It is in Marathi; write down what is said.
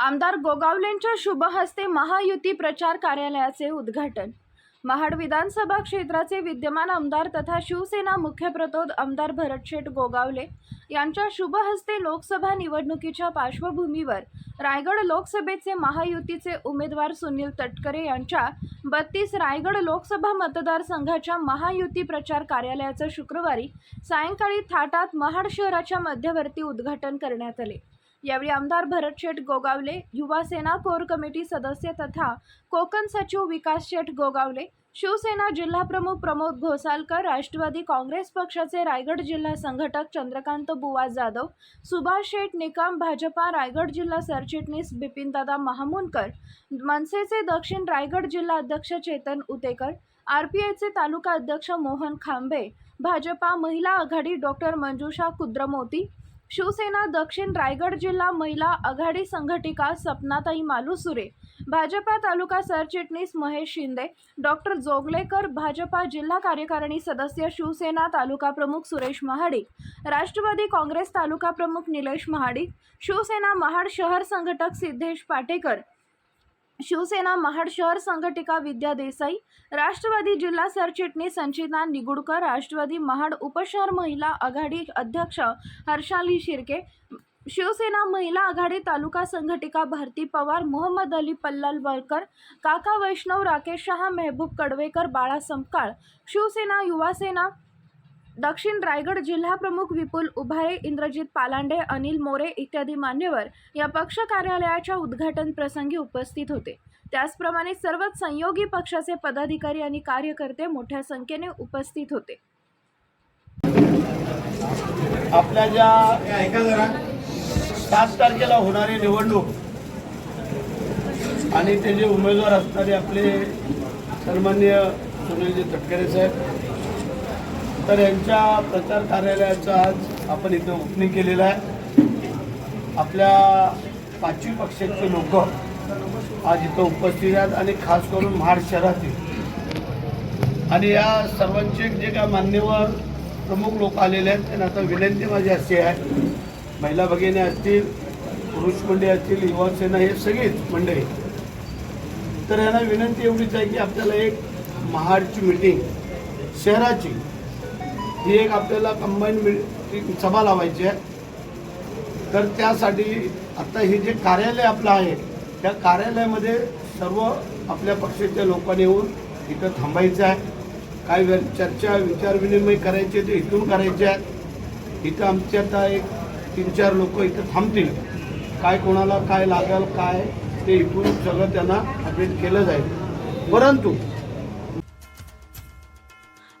आमदार गोगावलेंच्या शुभ हस्ते महायुती प्रचार कार्यालयाचे उद्घाटन. महाड विधानसभा क्षेत्राचे विद्यमान आमदार तथा शिवसेना मुख्य प्रतोद आमदार भरतशेठ गोगावले यांच्या शुभ हस्ते लोकसभा निवडणुकीच्या पार्श्वभूमीवर रायगड लोकसभेचे महायुतीचे उमेदवार सुनील तटकरे यांच्या बत्तीस रायगड लोकसभा मतदारसंघाच्या महायुती प्रचार कार्यालयाचं शुक्रवारी सायंकाळी थाटात महाड शहराच्या मध्यवर्ती उद्घाटन करण्यात आले. यावेळी आमदार भरत शेठ गोगावले युवा सेना कोर कमिटी सदस्य तथा कोकण सचिव विकास शेठ गोगावले शिवसेना जिल्हाप्रमुख प्रमोद घोसालकर राष्ट्रवादी काँग्रेस पक्षाचे रायगड जिल्हा संघटक चंद्रकांत बुवा जाधव सुभाष शेठ निकम भाजपा रायगड जिल्हा सरचिटणीस बिपिनदादा महामुनकर मनसेचे दक्षिण रायगड जिल्हा अध्यक्ष चेतन उतेकर आर पी आयचे तालुका अध्यक्ष मोहन खांबे भाजपा महिला आघाडी डॉक्टर मंजुषा कुद्रमोती शिवसेना दक्षिण रायगड जिल्हा महिला आघाडी संघटिका सपनाताई मालुसुरे भाजपा तालुका सरचिटणीस महेश शिंदे डॉक्टर जोगलेकर भाजपा जिल्हा कार्यकारिणी सदस्य शिवसेना तालुका प्रमुख सुरेश महाडिक राष्ट्रवादी काँग्रेस तालुका प्रमुख निलेश महाडिक शिवसेना महाड शहर संघटक सिद्धेश पाटेकर शिवसेना महाड शहर संघटिका विद्या देसाई राष्ट्रवादी जिल्हा सरचिटणीस संचिता निगुडकर राष्ट्रवादी महाड उपशहर महिला आघाडी अध्यक्ष हर्षाली शिर्के शिवसेना महिला आघाडी तालुका संघटिका भारती पवार मोहम्मद अली पल्लालवरकर काका वैष्णव राकेश शहा मेहबूब कडवेकर बाळा संपकाळ शिवसेना युवासेना दक्षिण रायगड जिल्हा प्रमुख विपुल उभाळे इंद्रजित पालांडे अनिल मोरे इत्यादी मान्यवर या पक्ष कार्यालयाच्या उद्घाटन प्रसंगी उपस्थित होते. त्याचप्रमाणे सर्वच संयोगी पक्षाचे पदाधिकारी आणि कार्यकर्ते मोठ्या संख्येने उपस्थित होते. आपल्या ज्या सात तारखेला होणारी निवडणूक आणि ते जे उमेदवार असणारे आपले सन्मान्य सुनीलजी तटकरे साहेब तर यांच्या प्रचार कार्यालयाचं आज आपण इथं ओपनिंग केलेलं आहे. आपल्या पाचवी पक्षाचे लोक आज इथं उपस्थित आहेत आणि खास करून महाड शहरातील. आणि या सर्वांचे जे काय मान्यवर प्रमुख लोक आलेले आहेत त्यांना आता विनंती माझी अशी आहे. महिला भगिनी असतील पुरुष मंडळी असतील युवासेना हे सगळीच मंडळी. तर यांना विनंती एवढीच आहे की आपल्याला एक महाडची मिटिंग शहराची ही एक आपल्याला कंबाईन मिटिंग सभा लावायची आहे. तर त्यासाठी आता हे जे कार्यालय आपलं आहे त्या कार्यालयामध्ये सर्व आपल्या पक्षाच्या लोकांनी येऊन इथं थांबायचं आहे. काय वे- चर्चा विचारविनिमय करायचे ते इथून करायचे आहेत. इथं आमचे आता एक तीन चार लोक इथं थांबतील. काय कोणाला काय लागेल काय ते इथून सगळं त्यांना अपडेट केलं जाईल. परंतु